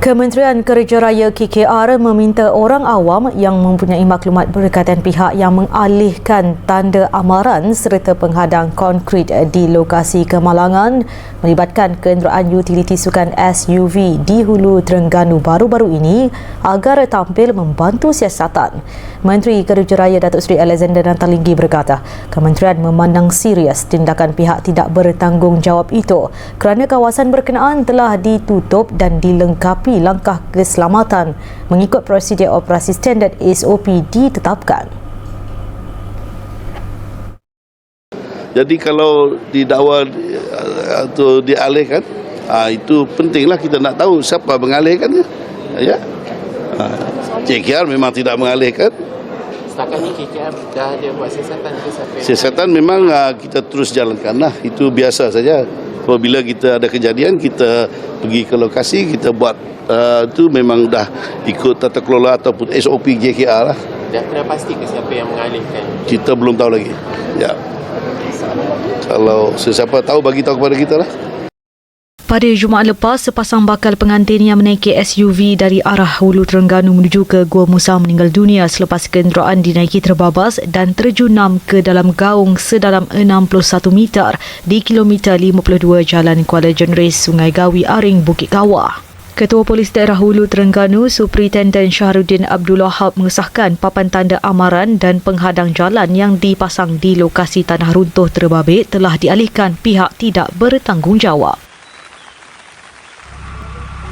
Kementerian Kerja Raya KKR meminta orang awam yang mempunyai maklumat berkaitan pihak yang mengalihkan tanda amaran serta penghadang konkrit di lokasi kemalangan melibatkan kenderaan utiliti sukan SUV di Hulu Terengganu baru-baru ini agar tampil membantu siasatan. Menteri Kerja Raya Datuk Seri Alexander Nantalinggi berkata, kementerian memandang serius tindakan pihak tidak bertanggungjawab itu kerana kawasan berkenaan telah ditutup dan dilengkapi langkah keselamatan mengikut prosedur operasi standard SOP ditetapkan. Jadi kalau didakwa uh, atau dialihkan, uh, itu pentinglah kita nak tahu siapa mengalihkan. Ya. Uh, CKR memang tidak mengalihkan. Setakat ni KKR dah ada buat siasatan ke Siasatan memang uh, kita terus jalankan lah. Itu biasa saja. Apabila kita ada kejadian, kita pergi ke lokasi, kita buat uh, itu memang dah ikut tata kelola ataupun SOP JKR lah. dah dah pasti ke siapa yang mengalihkan Kita belum tahu lagi. Ya. Kalau sesiapa tahu bagi tahu kepada kita lah. Pada Jumaat lepas, sepasang bakal pengantin yang menaiki SUV dari arah Hulu Terengganu menuju ke Gua Musa meninggal dunia selepas kenderaan dinaiki terbabas dan terjunam ke dalam gaung sedalam 61 meter di kilometer 52 Jalan Kuala Jenris, Sungai Gawi Aring, Bukit Kawah. Ketua Polis Daerah Hulu Terengganu, Superintendent Syahrudin Abdul Wahab mengesahkan papan tanda amaran dan penghadang jalan yang dipasang di lokasi tanah runtuh terbabit telah dialihkan pihak tidak bertanggungjawab.